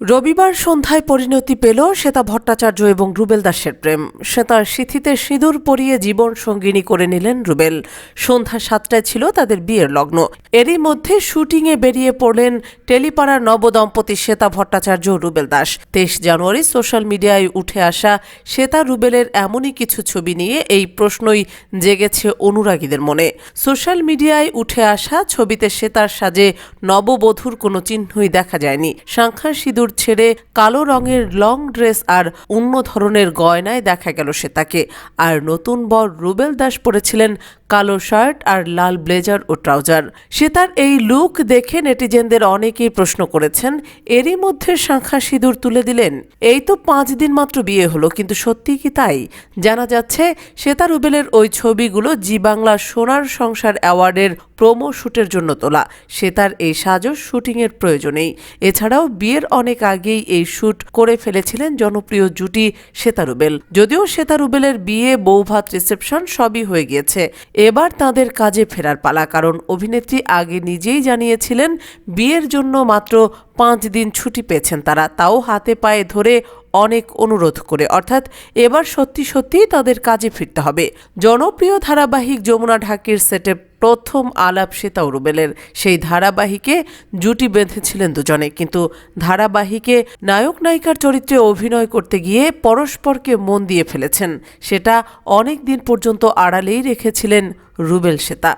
রবিবার সন্ধ্যায় পরিণতি পেল শ্বেতা ভট্টাচার্য এবং রুবেল দাসের প্রেম। শ্বেতার সিথিতে সিঁদুর পরিয়ে জীবন সঙ্গিনী করে নিলেন রুবেল। সন্ধ্যা সাতটায় ছিল তাদের বিয়ের লগ্ন। এরই মধ্যে শুটিংয়ে বেরিয়ে পড়লেন টেলিপাড়ার নবদম্পতি শ্বেতা ভট্টাচার্য রুবেল দাস। তেইশ জানুয়ারি সোশ্যাল মিডিয়ায় উঠে আসা শ্বেতা রুবেলের এমনই কিছু ছবি নিয়ে এই প্রশ্নই জেগেছে অনুরাগীদের মনে। সোশ্যাল মিডিয়ায় উঠে আসা ছবিতে শ্বেতার সাজে নববধূর কোনো চিহ্নই দেখা যায়নি। সাংখ্যা সিঁদুর ছেড়ে কালো রঙের লং ড্রেস আর অন্য ধরনের গয়নায় দেখা গেল শ্বেতাকে আর নতুন বর রুবেল দাস পরেছিলেন কালো শার্ট আর লাল ব্লেজার ও ট্রাউজার। শ্বেতার এই লুক দেখে নেটিজেনদের অনেকেই প্রশ্ন করেছেন, এরই মধ্যে শাঁখা সিঁদুর তুলে দিলেন। এই তো পাঁচ দিন মাত্র বিয়ে হলো, কিন্তু সত্যি কি তাই? জানা যাচ্ছে, শ্বেতা রুবেলের ওই ছবিগুলো জি বাংলা সোনার সংসার অ্যাওয়ার্ডের প্রোমো শ্যুটের জন্য তোলা। শ্বেতার এই সাজও শুটিংয়ের প্রয়োজনেই। এছাড়াও বিয়ের অনেক আগেই এই শ্যুট করে ফেলেছিলেন জনপ্রিয় জুটি শ্বেতা রুবেল যদিও শ্বেতা রুবেলের বিয়ে, বৌভাত, রিসেপশন সবই হয়ে গিয়েছে। এবার তাদের কাজে ফেরার পালা, কারণ অভিনেত্রী আগে নিজেই জানিয়েছিলেন, বিয়ের জন্য মাত্র পাঁচ দিন ছুটি পেয়েছেন তারা। তাও হাতে পায়ে ধরে অনেক অনুরোধ করে। অর্থাৎ এবার সত্যি সত্যিই তাদের কাজে ফিরতে হবে। জনপ্রিয় ধারাবাহিক যমুনা ঢাকির সেটে প্রথম আলাপ সীতা রুবেলের সেই ধারাবাহিকে জুটি বেঁধেছিলেন দুজনে। কিন্তু ধারাবাহিকে নায়ক নায়িকার চরিত্রে অভিনয় করতে গিয়ে পরস্পরকে মন দিয়ে ফেলেছেন। সেটা অনেক দিন পর্যন্ত আড়ালেই রেখেছিলেন রুবেল শ্বেতা